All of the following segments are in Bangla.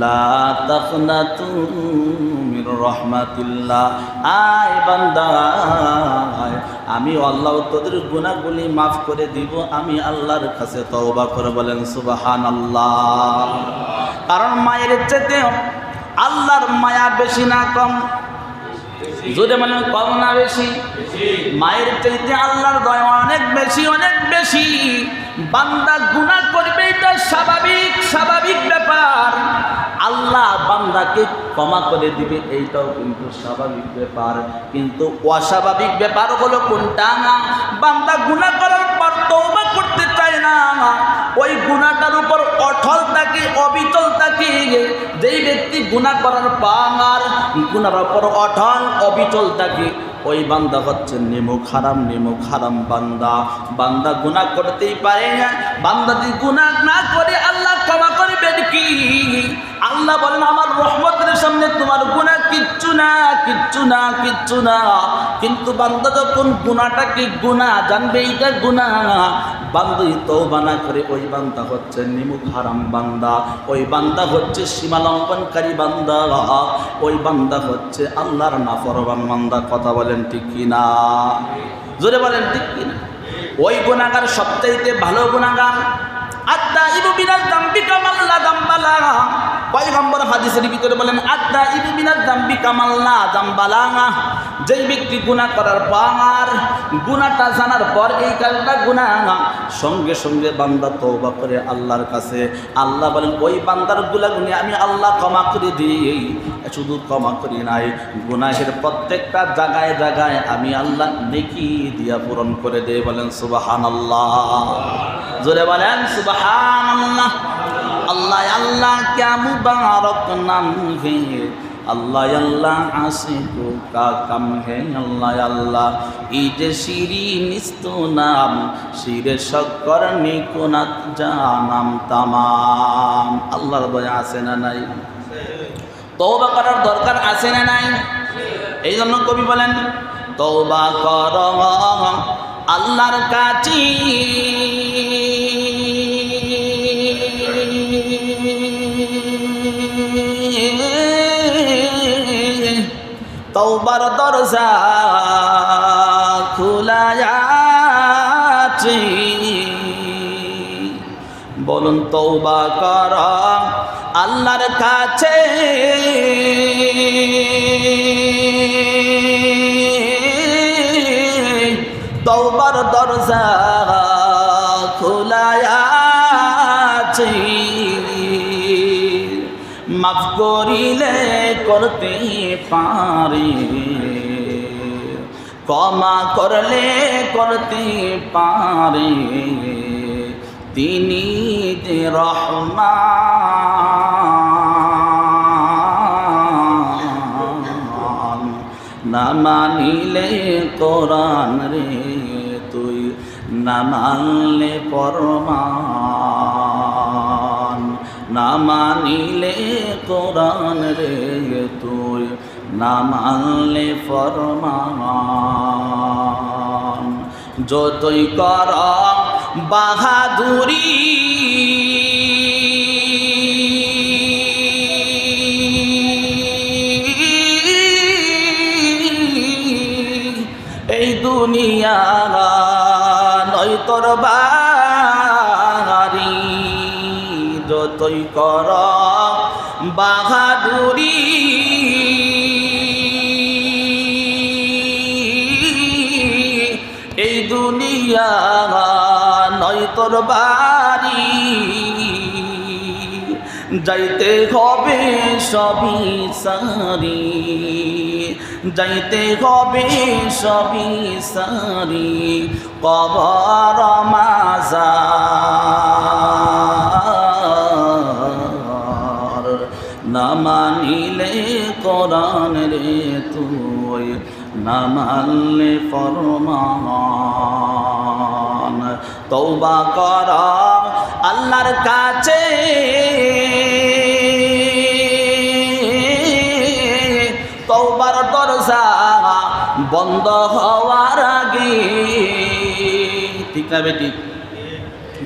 লা বান্দা। আমি আল্লাহ তোদের গুনাহগুলি মাফ করে দিব, আমি আল্লাহর কাছে তওবা করে বলেন, সুবহানাল্লাহ। কারণ মায়ের চেতে আল্লাহর মায়া বেশি না কম। জোরে মানে কম না বেশি? মায়ের চাইতে আল্লাহর দয়া অনেক বেশি অনেক বেশি। বান্দা গুনাহ করবে, এটা স্বাভাবিক স্বাভাবিক ব্যাপার। আল্লাহ বান্দাকে ক্ষমা করে দিবে, এইটাও কিন্তু স্বাভাবিক ব্যাপার। কিন্তু অস্বাভাবিক ব্যাপার হলো কোনটা না, বান্দা গুনাহ করার পর তওবা করতে চায় না। ওই গুণাটার উপর অঠল থাকে, অবিচল থাকে। যেই ব্যক্তি গুণা করার পাঙার গুণার উপর অঠল অবিচল থাকে, ওই বান্দা হচ্ছে নিমুখ হারাম নিমুখ হারাম বান্দা। বান্দা গুণা করতেই পারে না বান্দা যদি গুণা না করে আল্লাহ ক্ষমা করবেন কি? আল্লাহ বলেন, আমার রহমতের সামনে তোমার গুণা কিচ্ছু না কিচ্ছু না কিচ্ছু না। কিন্তু বান্দা যখন গুণাটা কি গুণা জানবে, এইটা গুণা বান্দি তওবা না করে ওই বান্দা হচ্ছে নিমুখ হারাম বান্দা। ওই বান্দা হচ্ছে সীমা লঙ্ঘনকারী বান্দা। ওই বান্দা হচ্ছে আল্লাহর নাফরবান বান্দা। কথা বলেন ঠিক কিনা জোরে বলেন ঠিক কিনা ওই গুণাগার সবচাইতে ভালো গুণাগার আত্মা ইবু বিরাজ দাম্বি কামাল্লা দাম্বালা। পয়গম্বর হাদিসের ভিতরে বলেন আত্মা ইবু বিনাল দাম্বি কামাল্লা দাম্বালা যেই ব্যক্তি গুণা করার পর গুণাটা জানার পর এই কাজটা গুণা সঙ্গে সঙ্গে বান্দা তওবা করে আল্লাহর কাছে। আল্লাহ বলেন, ওই বান্দারগুলা গুণাগুনি আমি আল্লাহ ক্ষমা করে দিই। শুধু ক্ষমা করি নাই। গুনাহের প্রত্যেকটা জায়গায় জায়গায় আমি আল্লাহ নেকি দিয়া পূরণ করে দেই। বলেন সুবাহান আল্লাহ জোরে বলেন সুবাহান আল্লাহ আল্লাহ আল্লাহ ক্যা মুবারক নাম হে। আল্লাহ আল্লাহ আসিকু কা কাম হে। আল্লাহ আল্লাহ ইজে শিরি নিস্ত নাম, শিরে শক্কর নিকুনাত জানাম তামাম। আল্লাহর দয়া আছে না নাই? তওবা করার দরকার আছে না নাই? এই জন্য কবি বলেন, তওবা কর আল্লাহর কাছে তওবার দরজা খোলা আছে। বলুন তওবা কর আল্লাহর কাছে। তওবার দরজা মাফ করিলে করতে পারি। ক্ষমা করলে করতে পারে। তিনি যে রহমান, না মানিলে কোরআন রে, তুই না মানলে পরমান না মানিলে কোরআন রে তুই না মানলে ফরমান। যতই কর বাহাদুরি, এই দুনিয়া নয় তোর বাড়ি যতই কর। বাহাদুরি। এই দুনিয়া নয় তোর বাড়ি। যাইতে হবে সবই সারি। যাইতে হবে সবই সারি। কবর মাজার। না মানিলে কোরআন রে তুই, না মানলে ফরমান। তৌবা কর আল্লাহর কাছে। তৌবার দরজা বন্ধ হওয়ার আগে। ঠিক না বেটি?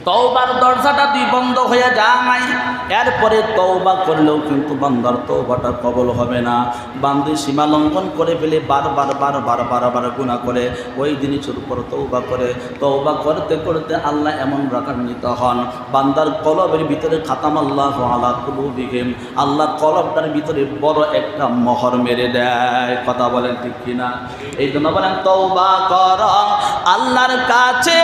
তওবার দরজাটা দুই বন্ধ হয়ে যায় এরপরে তওবা করলেও কিন্তু বান্দার তওবাটা কবল হবে না। বান্দি সীমা লঙ্ঘন করে ফেলে, বারবার বারবার বারবার গুণা করে, ওই জিনিসের উপর তৌবা করে। তৌবা করতে করতে আল্লাহ এমন রাগান্বিত হন, বান্দার কলবের ভিতরে খাতাম আল্লাহ আলা কুলুবিহিম, আল্লাহ কলবটার ভিতরে বড় একটা মহর মেরে দেয়। কথা বলেন ঠিক কিনা? এই জন্য বলেন তৌবা কর, আল্লাহর কাছে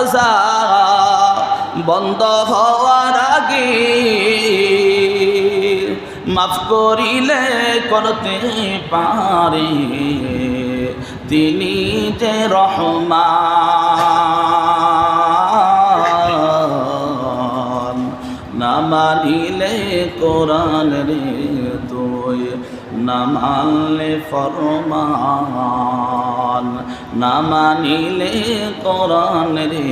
দরজা বন্ধ হওয়ার আগে মাফ করিলে করতে পারি। তিনি যে রহমান, না মানিলে কোরআন রে তুই, না মানলে ফরমান। না মানিলে রে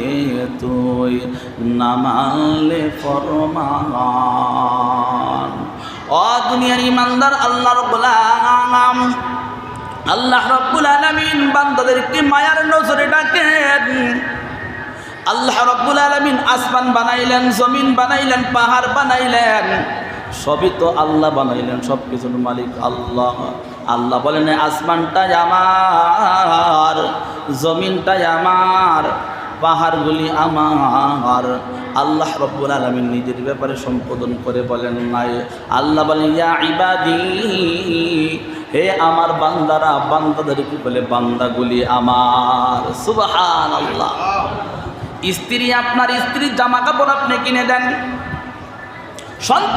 তুই না মানলে ফরমান। ও দুনিয়ার ইমানদার আল্লাহ রব্বুল আল্লাহ রব্বুল আলামিন বান্দাদেরকে মায়ার নজরে ডাকেন। আল্লাহ রব্বুল আলমিন আসমান বানাইলেন, জমিন বানাইলেন, পাহাড় বানাইলেন, সবই তো আল্লাহ বানাইলেন সব কিছুর মালিক আল্লাহ। আল্লাহ বলেন "এই আসমানটাই আমার, জমিনটাই আমার, পাহাড়গুলি আমার। আল্লাহ রব্বুল আলমিন নিজের ব্যাপারে সম্বোধন করে বলেন, নাই। আল্লাহ বলেন, ইয়া ইবাদি, হে আমার বান্দারা, বান্দাদেরকে বলে, বান্দাগুলি আমার। সুবহান আল্লাহ স্ত্রী, আপনার স্ত্রীর জামা কাপড় আপনি কিনে দেন। সন্তান